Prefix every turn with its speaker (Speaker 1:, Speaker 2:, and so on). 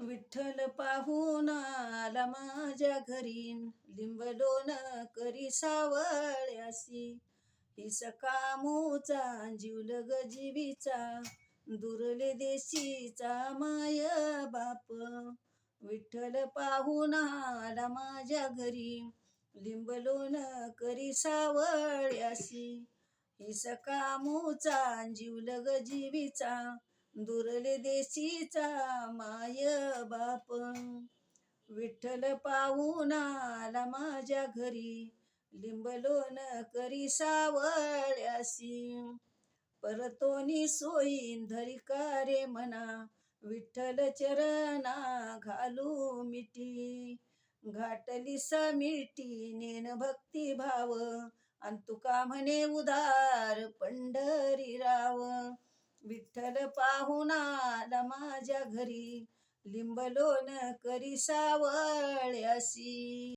Speaker 1: विठ्ठल पाहून आला माझ्या घरी. लिंबलोन करी सावळ्यासी ही सकामूचा जीवल जीवीचा. दुरले देशीचा माय बाप. विठ्ठल पाहून आला माझ्या घरी. लिंबलोन करी सावळ्यासी ही सकामूचा जीवल जीवीचा. दुरले देशीचा माय बाप. विठ्ठल पाहून आला माझ्या घरी. लिंबलोन करी सावळ्यासी परतोनी सोयीन धरी का रे मना विठ्ठल चरणा घालू मिठी. घाटली मिठी नेन भक्ती भाव अन तुका म्हणे उदार पण विठ्ठल पाहुणा माझ्या घरी. लिंबलोन करी सावळ